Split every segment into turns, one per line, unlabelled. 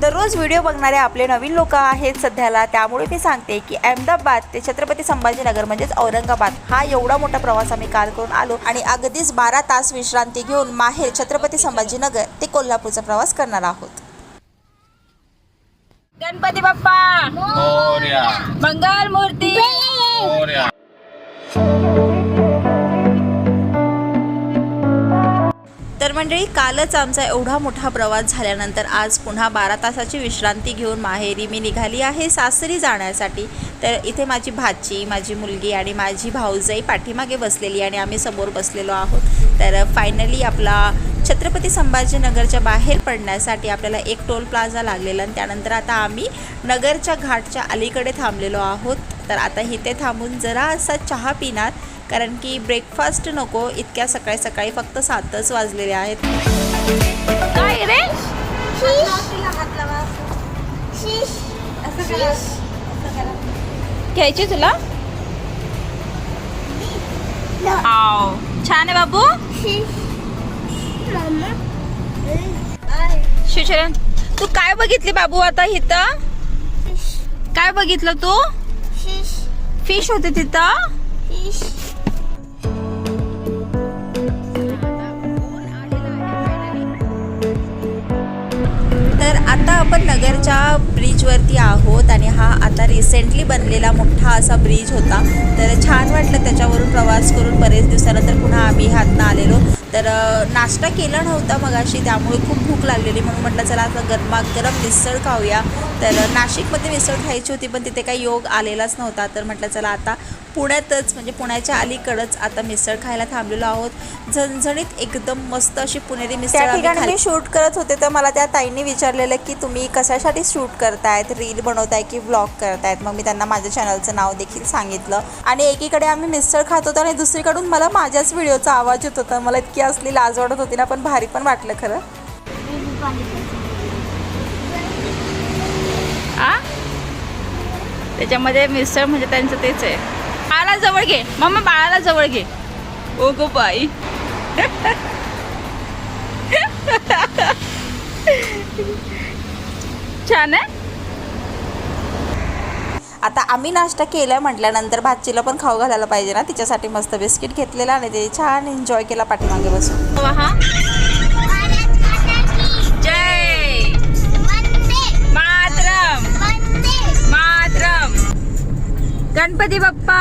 दररोज व्हिडिओ बघणारे आपले नवीन लोक आहेत सध्याला. त्यामुळे मी सांगते की अहमदाबाद ते छत्रपती संभाजीनगर म्हणजेच औरंगाबाद हा एवढा मोठा प्रवास आम्ही काल करून आलो आणि अगदीच बारा तास विश्रांती घेऊन माहेर छत्रपती संभाजीनगर ते कोल्हापूरचा प्रवास करणार आहोत.
गणपती बाप्पा!
मोर्या.
मंगल मूर्ती
मंडळी कालच आमचा एवढा मोठा प्रवास झाल्यानंतर आज पुन्हा बारा तासाची विश्रांती घेऊन माहेरी मी निघाली आहे सासरी जाण्यासाठी. तर इथे माझी भाची माझी मुलगी आणि माझी भाऊजाई पाठीमागे बसलेली आणि आम्ही समोर बसलेलो आहोत. तर फायनली आपला छत्रपती संभाजीनगरच्या बाहेर पडण्यासाठी आपल्याला एक टोल प्लाझा लागलेला आणि त्यानंतर आता आम्ही नगरच्या घाटच्या अलीकडे थांबलेलो आहोत. तर आता इथे थांबून जरा असा चहा पिणार कारण की ब्रेकफास्ट नको इतक्या सकाळी सकाळी फक्त सातच वाजलेले आहेत.
काय रे? घ्यायची तुला. छान आहे बाबू? शिवचरण तू काय बघितली बाबू आता इथं? काय बघितलं तू? फिश होते तिथं?
नगरच्या ब्रिजवरती आहोत आणि हा आता रिसेंटली बनलेला मोठा असा ब्रिज होता. तर छान वाटलं त्याच्यावरून प्रवास करून बरेच दिवसानंतर पुन्हा आम्ही हातनं आलेलो. तर नाश्ता केला नव्हता मगाशी त्यामुळे खूप भूक लागलेली. म्हणून म्हटलं चला आता गरमागरम मिसळ खाऊया. तर नाशिकमध्ये मिसळ खायची होती पण तिथे काही योग आलेलाच नव्हता. तर म्हटलं चला आता पुण्यातच म्हणजे पुण्याच्या अलीकडंच आता मिसळ खायला थांबलेलो आहोत. झणझणीत एकदम मस्त अशी पुणेरी मिसळ
ठिकाणी. मी शूट करत होते तर मला त्या ताईंनी विचारलेलं की तुम्ही कशासाठी शूट करतायत रील बनवताय की व्लॉग करतायत. मग मी त्यांना माझ्या चॅनलचं नाव देखील सांगितलं. आणि एकीकडे आम्ही मिसळ खात होतो आणि दुसरीकडून मला माझ्याच व्हिडिओचा आवाज येत होता. मला इतकी असली लाज वाटत होती ना पण भारी पण वाटलं खरं.
त्याच्यामध्ये मिसळ म्हणजे त्यांचं तेच आहे. बाळाला जवळ घे. मम्मा बाळाला जवळ घे. ओ गो बाई. छान आहे?
आता आम्ही नाश्ता केला म्हटल्यानंतर भाचीला पण खाऊ घालायला पाहिजे ना. तिच्यासाठी मस्त बिस्किट घेतलेला आणि ते छान एन्जॉय केला पाठीमागे बसून.
वहा जय. मातरम. मातरम. गणपती बाप्पा.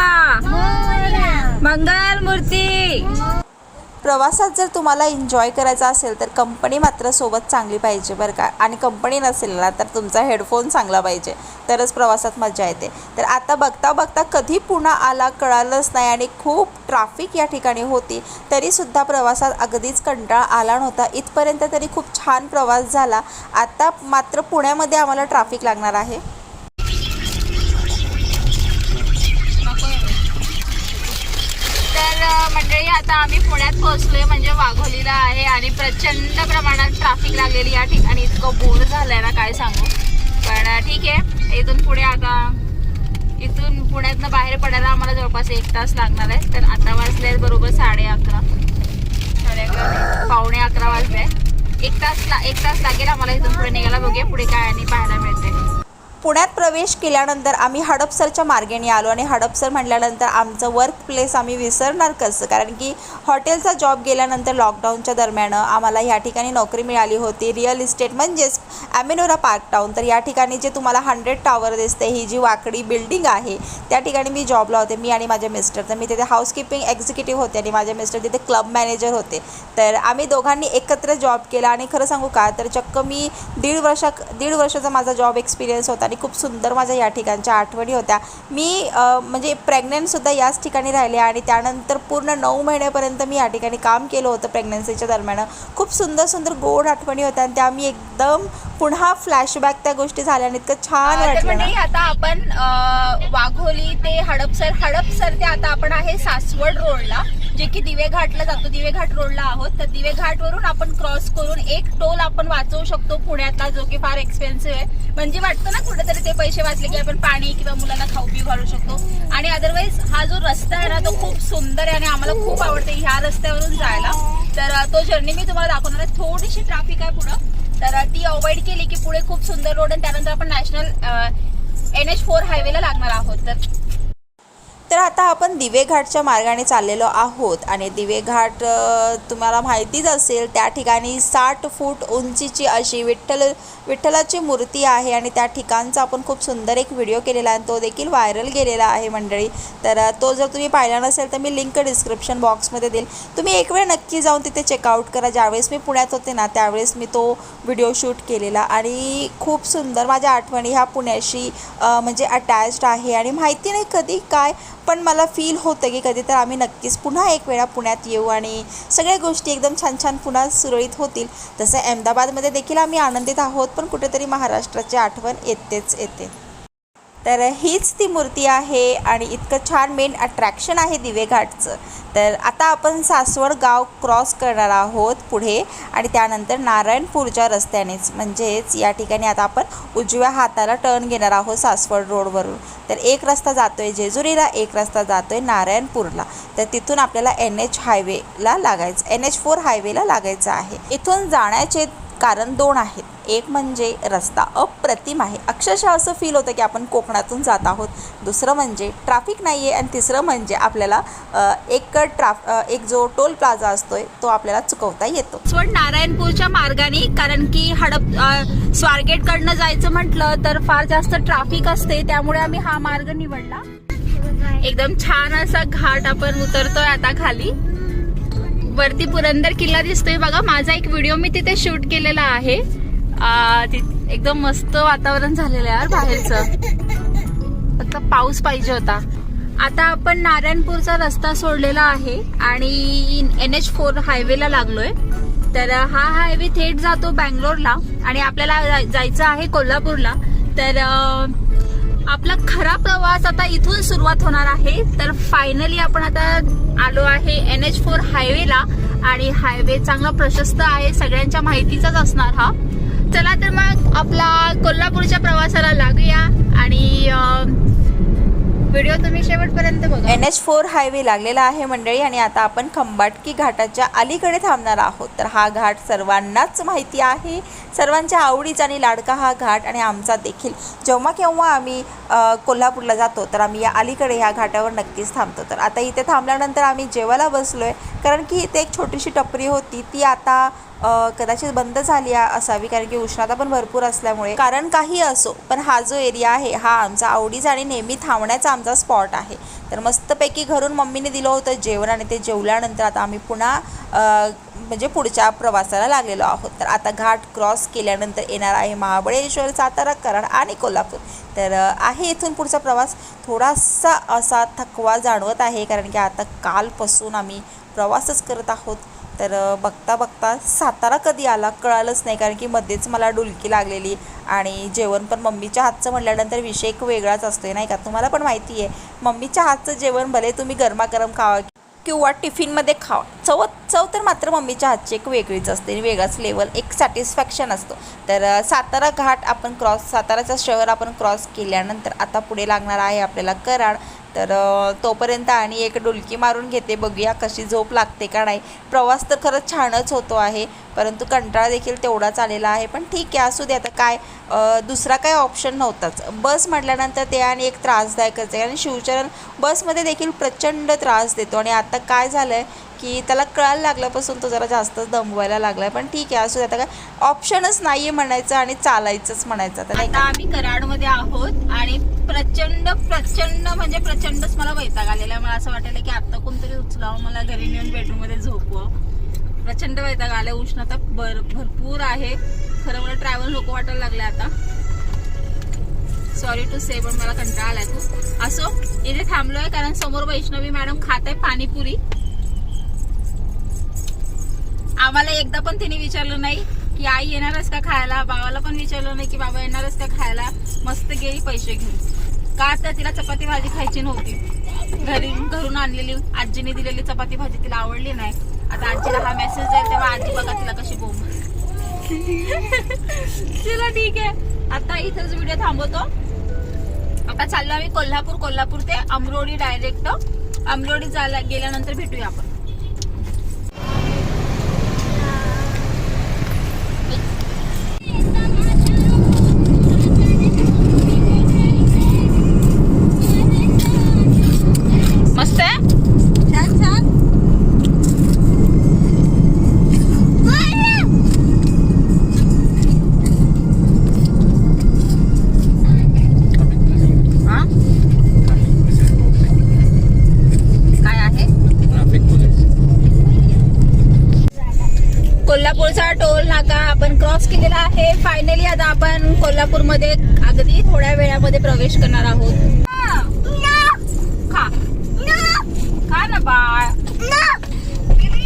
मंगल मूर्ती.
प्रवासात जर तुम्हाला एन्जॉय करायचा असेल तर कंपनी मात्र सोबत चांगली पाहिजे बरं का. आणि कंपनी नसेल ना तर तुमचा हेडफोन चांगला पाहिजे. तरच प्रवासात मजा येते. तर आता बघता बघता कधी पुन्हा आला कळालंच नाही आणि खूप ट्राफिक या ठिकाणी होती तरीसुद्धा प्रवासात अगदीच कंटाळा आला नव्हता. इथपर्यंत तरी खूप छान प्रवास झाला. आता मात्र पुण्यामध्ये आम्हाला ट्राफिक लागणार आहे.
मंडळी आता आम्ही पुण्यात पोहोचलोय म्हणजे वाघोलीला आहे आणि प्रचंड प्रमाणात ट्रॅफिक लागलेली या ठिकाणी. इतकं बोर झालंय ना काय सांगू. पण ठीक आहे. इथून पुढे आता इथून पुण्यातनं बाहेर पडायला आम्हाला जवळपास एक तास लागणार आहे. तर आता वाजले बरोबर साडे अकरा. साडे अकरा पावणे अकरा वाजले. एक तास ला एक तास लागेल आम्हाला इथून पुढे निघायला बघूया पुढे काय आणि पाहायला मिळते
पुण्यात प्रवेश केल्यानंतर आम्ही हडपसरच्या मार्गेने आलो आणि हडपसर म्हटल्यानंतर आमचं वर्क प्लेस आम्ही विसरणार कसं? कारण की हॉटेलचा जॉब गेल्यानंतर लॉकडाऊनच्या दरम्यान आम्हाला ह्या ठिकाणी नोकरी मिळाली होती. रिअल इस्टेट म्हणजेच ॲमेनोरा पार्क टाऊन तर या ठिकाणी जे तुम्हाला हंड्रेड टॉवर दिसते ही जी वाकडी बिल्डिंग आहे त्या ठिकाणी मी जॉबला होते मी आणि माझे मिस्टर तर मी तिथे हाऊसकीपिंग एक्झिक्युटिव्ह होते आणि माझे मिस्टर तिथे क्लब मॅनेजर होते. तर आम्ही दोघांनी एकत्र जॉब केला आणि खरं सांगू का? तर चक्क मी दीड वर्षा दीड वर्षाचा माझा जॉब एक्सपिरियन्स होता. आणि खूप सुंदर माझ्या या ठिकाणच्या आठवणी होत्या. मी म्हणजे प्रेग्नंटसुद्धा याच ठिकाणी राहिले आणि त्यानंतर पूर्ण नऊ महिन्यापर्यंत मी या ठिकाणी काम केलं होतं प्रेग्नन्सीच्या दरम्यान. खूप सुंदर सुंदर गोड आठवणी होत्या आणि त्या मी एकदम पुन्हा फ्लॅशबॅक त्या गोष्टी झाल्या आणि इतकं छान वाटलं
आता आपण वाघोली ते हडपसर हडपसर ते आता आपण आहे सासवड रोडला जे की दिवे घाटला जातो. दिवे घाट रोडला आहोत. तर दिवे घाट वरून आपण क्रॉस करून एक टोल आपण वाचवू शकतो पुण्यातला जो की फार एक्सपेन्सिव्ह आहे. म्हणजे वाटतं ना कुठेतरी ते पैसे वाचले की आपण पाणी किंवा मुलांना खाऊ पिऊ घालू शकतो. आणि अदरवाईज हा जो रस्ता आहे ना तो खूप सुंदर आहे आणि आम्हाला खूप आवडते ह्या रस्त्यावरून जायला. तर तो जर्नी मी तुम्हाला दाखवणार आहे. थोडीशी ट्रॅफिक आहे पुढं. तर ती अवॉइड केली की पुढे खूप सुंदर रोड आणि त्यानंतर आपण नॅशनल एन एच फोर हायवेला लागणार आहोत. तर
तर आता आपण दिवे घाटच्या मार्गाने चाललेलो आहोत आणि दिवे घाट तुम्हाला माहितीच असेल त्या ठिकाणी साठ फूट उंचीची अशी विठ्ठल विठ्ठलाची मूर्ती आहे आणि त्या ठिकाणचा आपण खूप सुंदर एक व्हिडिओ केलेला आहे आणि तो देखील व्हायरल गेलेला आहे मंडळी. तर तो जर तुम्ही पाहिला नसेल तर मी लिंक डिस्क्रिप्शन बॉक्समध्ये देईल. तुम्ही एक वेळ नक्की जाऊन तिथे चेकआउट करा. ज्यावेळेस मी पुण्यात होते ना त्यावेळेस मी तो व्हिडिओ शूट केलेला आणि खूप सुंदर माझ्या आठवणी ह्या पुण्याशी म्हणजे अटॅच्ड आहे आणि माहिती नाही कधी काय पण मला फील होतं की कधी तर आम्ही नक्कीच पुन्हा एक वेळा पुण्यात येऊ आणि सगळ्या गोष्टी एकदम छान छान पुन्हा सुरळीत होतील. तसं अहमदाबादमध्ये देखील आम्ही आनंदित आहोत पण कुठेतरी महाराष्ट्राची आठवण येतेच येते. तर हीच ती मूर्ती आहे आणि इतकं छान मेन अट्रॅक्शन आहे दिवे घाटचं तर आता आपण सासवड गाव क्रॉस करणार आहोत पुढे आणि त्यानंतर नारायणपूरच्या रस्त्यानेच. म्हणजेच या ठिकाणी आता आपण उजव्या हाताला टर्न घेणार आहोत सासवड रोडवरून तर एक रस्ता जातो आहे जेजुरीला एक रस्ता जातो आहे नारायणपूरला तर तिथून आपल्याला एन एच हायवेला लागायचं एन एच फोर हायवेला लागायचं आहे. इथून जाण्याचे कारण दोन आहेत. एक म्हणजे रस्ता अप्रतिम आहे. अक्षरशः असं फील होतं की आपण कोकणातून जात आहोत. दुसरं म्हणजे ट्रॅफिक नाही आहे आणि तिसरं म्हणजे आपल्याला एक ट्राफ एक जो टोल प्लाझा असतोय तो आपल्याला चुकवता येतो.
स्वड नारायणपूरच्या मार्गाने कारण की हडप स्वारगेटकडनं जायचं म्हटलं तर फार जास्त ट्रॅफिक असते. त्यामुळे आम्ही हा मार्ग निवडला. एकदम छान असा घाट आपण उतरतोय आता खाली. वरती पुरंदर किल्ला दिसतोय बघा. माझा एक व्हिडिओ मी तिथे शूट केलेला आहे. एकदम मस्त वातावरण झालेलं आहे यार बाहेरचं. आता पाऊस पाहिजे होता. आता आपण नारायणपूरचा रस्ता सोडलेला आहे आणि एन एच फोर हायवेला लागलोय. तर हा हायवे थेट जातो बँगलोरला आणि आपल्याला जाय- जायचं आहे कोल्हापूरला. तर आपला खरा प्रवास आता इथून सुरुवात होणार आहे. तर फायनली आपण आता आलो आहे एन एच फोर हायवेला आणि हायवे चांगला प्रशस्त आहे. सगळ्यांच्या माहितीचाच असणार हा. चला तर मग आपला कोल्हापूरच्या प्रवासाला लागूया. आणि व्हिडिओ तुम्ही शेवटपर्यंत बघा.
एच फोर हायवे लागलेला आहे मंडळी आणि आता आपण खंबाटकी घाटाच्या अलीकडे थांबणार आहोत. तर हा घाट सर्वांनाच माहिती आहे. सर्वांच्या आवडीचा आणि लाडका हा घाट आणि आमचा देखील. जेव्हा केव्हा आम्ही कोल्हापूरला जातो तर आम्ही या अलीकडे ह्या घाटावर नक्कीच थांबतो. तर आता इथे थांबल्यानंतर आम्ही जेवायला बसलो आहे कारण की इथे एक छोटीशी टपरी होती. ती आता कदाचित बंद झाली असावी कारण की उष्णता पण भरपूर असल्यामुळे. कारण काही असो पण हा जो एरिया आहे हा आमचा आवडीचा आणि नेहमी थांबण्याचा आमचा स्पॉट आहे. तर मस्तपैकी घरून मम्मीने दिलं होतं जेवण आणि ते जेवल्यानंतर आता आम्ही पुन्हा म्हणजे पुढच्या प्रवासाला लागलेलो आहोत. तर आता घाट क्रॉस केल्यानंतर येणार आहे महाबळेश्वर सातारा कराड आणि कोल्हापूर. तर आहे इथून पुढचा प्रवास. थोडासा असा थकवा जाणवत आहे कारण की आता कालपासून आम्ही प्रवासच करत आहोत. तर बघता बघता सातारा कधी आला कळालंच नाही कारण की मध्येच मला डुलकी लागलेली आणि जेवण पण मम्मीच्या हातचं म्हटल्यानंतर विषय एक वेगळाच असतोय नाही का? तुम्हाला पण माहिती आहे मम्मीच्या हातचं जेवण भले तुम्ही गरमागरम खावा किंवा टिफिनमध्ये खावा चव चव तर मात्र मम्मीच्या हातची एक वेगळीच असते आणि वेगळाच लेवल एक सॅटिस्फॅक्शन असतो. तर सातारा घाट आपण क्रॉस साताराचं शहर आपण क्रॉस केल्यानंतर आता पुढे लागणार आहे आपल्याला कराड. तर तोपर्यंत आणि एक डुलकी मारून घेते. बघूया कशी झोप लागते का नाही. प्रवास तर खरंच छानच होतो आहे. परंतु कंटाळा देखील तेवढाच आलेला आहे. पण ठीक आहे असू दे. आता काय दुसरा काय ऑप्शन नव्हताच. बस म्हटल्यानंतर ते आणि एक त्रासदायकच आहे. आणि शिवचरण बसमध्ये देखील प्रचंड त्रास देतो. आणि आता काय झालं आहे की त्याला कळायला लागल्यापासून तो जरा जास्तच दमवायला लागला आहे पण ठीक आहे असू आता काय ऑप्शनच नाही आहे म्हणायचं आणि चालायचंच म्हणायचं. आता नाही
आम्ही कराडमध्ये आहोत आणि प्रचंड प्रचंड म्हणजे प्रचंडच मला वैताग आलेला आहे. मला असं वाटायला की आता कोणतरी उचलावं मला घरी नेऊन बेडरूममध्ये झोपवं प्रचंड वैताग आलाय. उष्णता भर भरपूर आहे. खरं मला ट्रॅव्हल नको वाटायला लागलं आता. सॉरी टू से पण मला कंटाळा आलाय खूप. असो इथे थांबलोय कारण समोर वैष्णवी मॅडम खात आहे पाणीपुरी. आम्हाला एकदा पण तिने विचारलं नाही की आई येणारच का खायला? बाबाला पण विचारलं नाही की बाबा येणारच का खायला? मस्त गेली पैसे घेऊन. का तर तिला चपाती भाजी खायची नव्हती. घरी घरून आणलेली आजीने दिलेली चपाती भाजी तिला आवडली नाही. आता आजीला हा मेसेज जाईल तेव्हा आजी बघा तिला कशी बोंब चला ठीक आहे. आता इथंच व्हिडिओ थांबवतो. आता चाललो आम्ही कोल्हापूर कोल्हापूर ते अमरोडी डायरेक्ट अमरोडी जायला गेल्यानंतर भेटूया आपण. नाका आपण क्रॉस केलेला आहे. फायनली आता आपण कोल्हापूरमध्ये अगदी थोड्या वेळामध्ये प्रवेश करणार आहोत. खा. खा ना बाळ.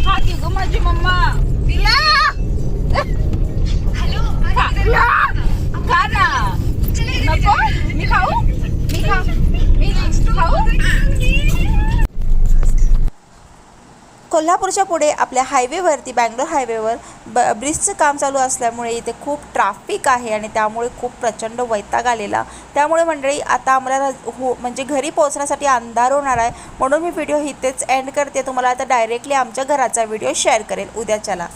खा की ग माझी मम्मा. खा. खा. ना. नको. मी खाऊ? मी खा मी खाऊ.
कोल्हापूरच्या पुढे आपल्या हायवेवरती बँगलोर हायवेवर ब ब्रिजचं काम चालू असल्यामुळे इथे खूप ट्राफिक आहे आणि त्यामुळे खूप प्रचंड वैताग आलेला. त्यामुळे मंडळी आता आम्हाला हो म्हणजे घरी पोहोचण्यासाठी अंधार होणार आहे. म्हणून मी व्हिडिओ इथेच एंड करते. तुम्हाला आता डायरेक्टली आमच्या घराचा व्हिडिओ शेअर करेल. उद्याच्याला.